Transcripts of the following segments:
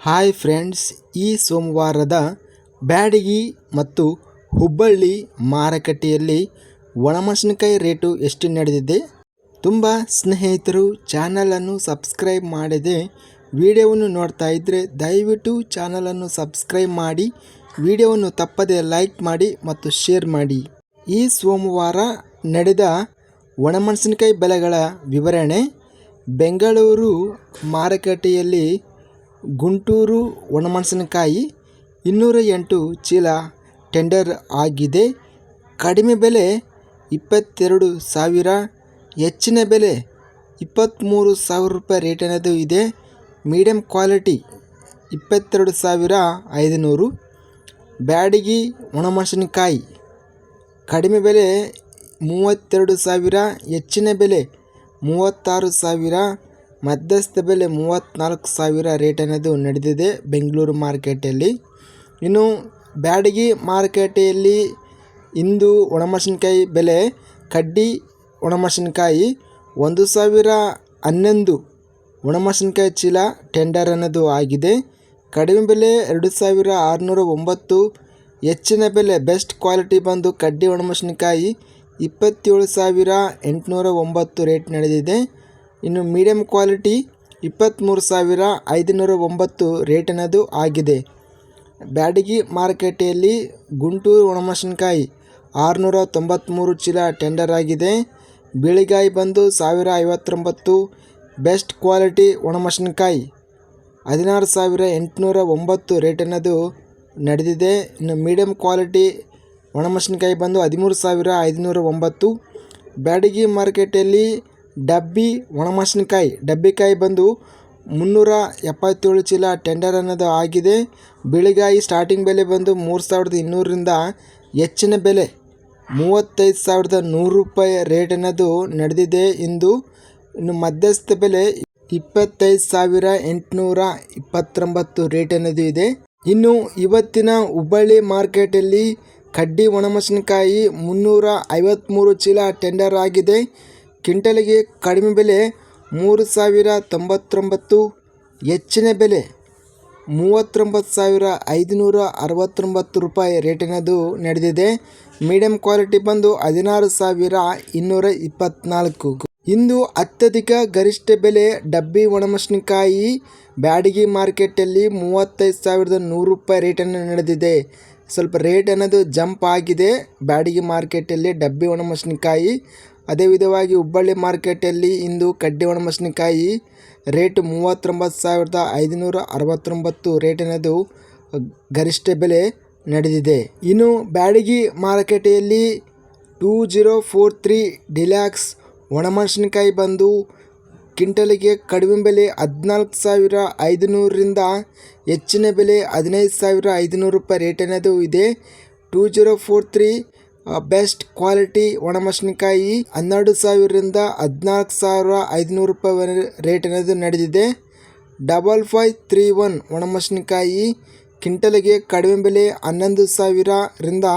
Hi friends, ಈ ಸೋಮವಾರದ ಬ್ಯಾಡಗಿ ಮತ್ತು ಹುಬ್ಬಳ್ಳಿ ಮಾರುಕಟ್ಟೆಯಲ್ಲಿ ಒಣಮೆಣಸಿನಕಾಯಿ ರೇಟು ಎಷ್ಟು ನಡೆದಿದೆ? ತುಂಬ ಸ್ನೇಹಿತರು ಚಾನಲನ್ನು ಸಬ್ಸ್ಕ್ರೈಬ್ ಮಾಡದೆ ವಿಡಿಯೋವನ್ನು ನೋಡ್ತಾ ಇದ್ದರೆ ದಯವಿಟ್ಟು ಚಾನಲನ್ನು ಸಬ್ಸ್ಕ್ರೈಬ್ ಮಾಡಿ, ವಿಡಿಯೋವನ್ನು ತಪ್ಪದೆ ಲೈಕ್ ಮಾಡಿ ಮತ್ತು ಶೇರ್ ಮಾಡಿ. ಈ ಸೋಮವಾರ ನಡೆದ ಒಣಮೆಣಸಿನಕಾಯಿ ಬೆಲೆಗಳ ವಿವರಣೆ, ಬೆಂಗಳೂರು ಮಾರುಕಟ್ಟೆಯಲ್ಲಿ ಗುಂಟೂರು ಒಣಮೆಣಸಿನಕಾಯಿ ಇನ್ನೂರ ಎಂಟು ಚೀಲ ಟೆಂಡರ್ ಆಗಿದೆ. ಕಡಿಮೆ ಬೆಲೆ ಇಪ್ಪತ್ತೆರಡು ಸಾವಿರ, ಹೆಚ್ಚಿನ ಬೆಲೆ ಇಪ್ಪತ್ತ್ಮೂರು ಸಾವಿರ ರೂಪಾಯಿ ರೇಟಿನದು ಇದೆ. ಮೀಡಿಯಮ್ ಕ್ವಾಲಿಟಿ ಇಪ್ಪತ್ತೆರಡು ಸಾವಿರ ಐದುನೂರು. ಬ್ಯಾಡಗಿ ಒಣಮೆಣಸಿನಕಾಯಿ ಕಡಿಮೆ ಬೆಲೆ ಮೂವತ್ತೆರಡು ಸಾವಿರ, ಹೆಚ್ಚಿನ ಬೆಲೆ ಮೂವತ್ತಾರು ಸಾವಿರ. ಮಧ್ಯಸ್ಥ ಬೆಲೆ ಮೂವತ್ತ್ನಾಲ್ಕು ಸಾವಿರ ರೇಟ್ ಅನ್ನೋದು ನಡೆದಿದೆ ಬೆಂಗಳೂರು ಮಾರ್ಕೆಟಲ್ಲಿ. ಇನ್ನು ಬ್ಯಾಡಗಿ ಮಾರುಕಟ್ಟೆಯಲ್ಲಿ ಇಂದು ಒಣಮೆಣಸಿನ್ಕಾಯಿ ಬೆಲೆ, ಕಡ್ಡಿ ಒಣಮೆಣಸಿನ್ಕಾಯಿ ಒಂದು ಸಾವಿರ ಹನ್ನೊಂದು, ಒಣಮೆಣಸಿನ್ಕಾಯಿ ಚೀಲ ಟೆಂಡರ್ ಅನ್ನೋದು ಆಗಿದೆ. ಕಡಿಮೆ ಬೆಲೆ ಎರಡು ಸಾವಿರ ಆರುನೂರ ಒಂಬತ್ತು, ಹೆಚ್ಚಿನ ಬೆಲೆ ಬೆಸ್ಟ್ ಕ್ವಾಲಿಟಿ ಬಂದು ಕಡ್ಡಿ ಒಣಮೆಣಸಿನ್ಕಾಯಿ ಇಪ್ಪತ್ತೇಳು ಸಾವಿರ ಎಂಟುನೂರ ಒಂಬತ್ತು ರೇಟ್ ನಡೆದಿದೆ. ಇನ್ನು ಮೀಡಿಯಂ ಕ್ವಾಲಿಟಿ ಇಪ್ಪತ್ತ್ಮೂರು ಸಾವಿರ ಐದುನೂರ ಒಂಬತ್ತು ರೇಟಿನದು ಆಗಿದೆ. ಬ್ಯಾಡಗಿ ಮಾರುಕಟ್ಟೆಯಲ್ಲಿ ಗುಂಟೂರು ಒಣಮೆಣಸಿನ್ಕಾಯಿ ಆರುನೂರ ತೊಂಬತ್ತ್ಮೂರು ಚೀಲ ಟೆಂಡರ್ ಆಗಿದೆ. ಬಿಳಿಗಾಯಿ ಬಂದು ಸಾವಿರ ಐವತ್ತೊಂಬತ್ತು, ಬೆಸ್ಟ್ ಕ್ವಾಲಿಟಿ ಒಣಮೆಣಸಿನ್ಕಾಯಿ ಹದಿನಾರು ಸಾವಿರ ಎಂಟುನೂರ ಒಂಬತ್ತು ರೇಟಿನದು ನಡೆದಿದೆ. ಇನ್ನು ಮೀಡಿಯಂ ಕ್ವಾಲಿಟಿ ಒಣಮೆಣಸಿನ್ಕಾಯಿ ಬಂದು ಹದಿಮೂರು ಸಾವಿರ ಐದುನೂರ ಒಂಬತ್ತು. ಬ್ಯಾಡಗಿ ಮಾರ್ಕೆಟಲ್ಲಿ ಡಬ್ಬಿ ಒಣಮೆಣಸಿನ್ಕಾಯಿ ಡಬ್ಬಿಕಾಯಿ ಬಂದು ಮುನ್ನೂರ ಎಪ್ಪತ್ತೇಳು ಚೀಲ ಟೆಂಡರ್ ಅನ್ನೋದು ಆಗಿದೆ. ಬಿಳಿಗಾಯಿ ಸ್ಟಾರ್ಟಿಂಗ್ ಬೆಲೆ ಬಂದು ಮೂರು ಸಾವಿರದ ಇನ್ನೂರರಿಂದ ಹೆಚ್ಚಿನ ಬೆಲೆ ಮೂವತ್ತೈದು ಸಾವಿರದ ನೂರು ರೂಪಾಯಿ ರೇಟ್ ಅನ್ನೋದು ನಡೆದಿದೆ ಇಂದು. ಇನ್ನು ಮಧ್ಯಸ್ಥ ಬೆಲೆ ಇಪ್ಪತ್ತೈದು ಸಾವಿರ ಎಂಟುನೂರ ಇಪ್ಪತ್ತೊಂಬತ್ತು ರೇಟ್ ಅನ್ನೋದು ಇದೆ. ಇನ್ನು ಇವತ್ತಿನ ಹುಬ್ಬಳ್ಳಿ ಮಾರ್ಕೆಟಲ್ಲಿ ಕಡ್ಡಿ ಒಣಮೆಣಸಿನಕಾಯಿ ಮುನ್ನೂರ ಐವತ್ತ್ಮೂರು ಚೀಲ ಟೆಂಡರ್ ಆಗಿದೆ. ಕ್ವಿಂಟಲಿಗೆ ಕಡಿಮೆ ಬೆಲೆ ಮೂರು ಸಾವಿರ ತೊಂಬತ್ತೊಂಬತ್ತು, ಹೆಚ್ಚಿನ ಬೆಲೆ ಮೂವತ್ತೊಂಬತ್ತು ಸಾವಿರ ಐದುನೂರ ಅರವತ್ತೊಂಬತ್ತು ರೂಪಾಯಿ ರೇಟಿನದು ನಡೆದಿದೆ. ಮೀಡಿಯಂ ಕ್ವಾಲಿಟಿ ಬಂದು ಹದಿನಾರು ಸಾವಿರ ಇನ್ನೂರ ಇಪ್ಪತ್ತ್ನಾಲ್ಕು ಇಂದು ಅತ್ಯಧಿಕ ಗರಿಷ್ಠ ಬೆಲೆ ಡಬ್ಬಿ ಒಣಮೆಣಸಿನಕಾಯಿ ಬ್ಯಾಡಗಿ ಮಾರ್ಕೆಟಲ್ಲಿ ಮೂವತ್ತೈದು ಸಾವಿರದ ನೂರು ರೂಪಾಯಿ ರೇಟನ್ನು ನಡೆದಿದೆ. ಸ್ವಲ್ಪ ರೇಟ್ ಅನ್ನೋದು ಜಂಪ್ ಆಗಿದೆ. ಬ್ಯಾಡಗಿ ಮಾರ್ಕೆಟಲ್ಲಿ ಡಬ್ಬಿ ಒಣಮೆಣಸಿನ್ಕಾಯಿ, ಅದೇ ವಿಧವಾಗಿ ಹುಬ್ಬಳ್ಳಿ ಮಾರ್ಕೆಟಲ್ಲಿ ಇಂದು ಕಡ್ಡಿ ಒಣಮೆಣಸಿನ್ಕಾಯಿ ರೇಟ್ ಮೂವತ್ತೊಂಬತ್ತು ಸಾವಿರದ ಐದುನೂರ ಅರವತ್ತೊಂಬತ್ತು ರೇಟ್ ಅನ್ನೋದು ಗರಿಷ್ಠ ಬೆಲೆ ನಡೆದಿದೆ. ಇನ್ನು ಬ್ಯಾಡಗಿ ಮಾರುಕಟ್ಟೆಯಲ್ಲಿ two zero four three deluxe ಒಣಮೆಣಸಿನಕಾಯಿ ಬಂದು ಕ್ವಿಂಟಲಿಗೆ ಕಡಿಮೆ ಬೆಲೆ ಹದಿನಾಲ್ಕು ಸಾವಿರ ಐದುನೂರರಿಂದ ಹೆಚ್ಚಿನ ಬೆಲೆ ಹದಿನೈದು ಸಾವಿರ ಐದುನೂರು ರೂಪಾಯಿ ರೇಟ್ ಅನ್ನೋದು ಇದೆ. Two zero four three best quality ಒಣಮೆಣಸಿನಕಾಯಿ ಹನ್ನೆರಡು ಸಾವಿರದಿಂದ ಹದಿನಾಲ್ಕು ಸಾವಿರ ಐದುನೂರು ರೂಪಾಯಿ ರೇಟ್ ಅನ್ನೋದು ನಡೆದಿದೆ. ಡಬಲ್ ಫೈವ್ ತ್ರೀ ಒನ್ ಒಣಮೆಣಸಿನಕಾಯಿ ಕ್ವಿಂಟಲಿಗೆ ಕಡಿಮೆ ಬೆಲೆ ಹನ್ನೊಂದು ಸಾವಿರರಿಂದ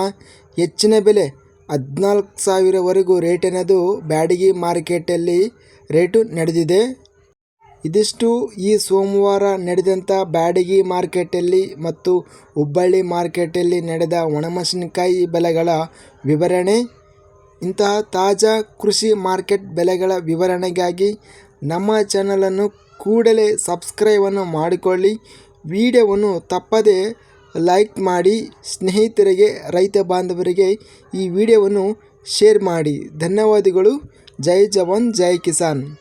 ಹೆಚ್ಚಿನ ಬೆಲೆ ಹದಿನಾಲ್ಕು ಸಾವಿರವರೆಗೂ ರೇಟ್ ಅನ್ನೋದು ಬ್ಯಾಡಗಿ ಮಾರ್ಕೆಟಲ್ಲಿ ರೇಟು ನಡೆದಿದೆ? ಇದಿಷ್ಟು ಈ ಸೋಮವಾರ ನಡೆದಂಥ ಬ್ಯಾಡಗಿ ಮಾರ್ಕೆಟಲ್ಲಿ ಮತ್ತು ಹುಬ್ಬಳ್ಳಿ ಮಾರ್ಕೆಟಲ್ಲಿ ನಡೆದ ಒಣಮೆಣಸಿನಕಾಯಿ ಬೆಲೆಗಳ ವಿವರಣೆ. ಇಂತಹ ತಾಜಾ ಕೃಷಿ ಮಾರ್ಕೆಟ್ ಬೆಲೆಗಳ ವಿವರಣೆಗಾಗಿ ನಮ್ಮ ಚಾನಲನ್ನು ಕೂಡಲೇ ಸಬ್ಸ್ಕ್ರೈಬನ್ನು ಮಾಡಿಕೊಳ್ಳಿ. ವಿಡಿಯೋವನ್ನು ತಪ್ಪದೇ ಲೈಕ್ ಮಾಡಿ ಸ್ನೇಹಿತರಿಗೆ ರೈತ ಬಾಂಧವರಿಗೆ ಈ ವಿಡಿಯೋವನ್ನು ಶೇರ್ ಮಾಡಿ. ಧನ್ಯವಾದಗಳು. ಜೈ ಜವಾನ್ ಜೈ ಕಿಸಾನ್.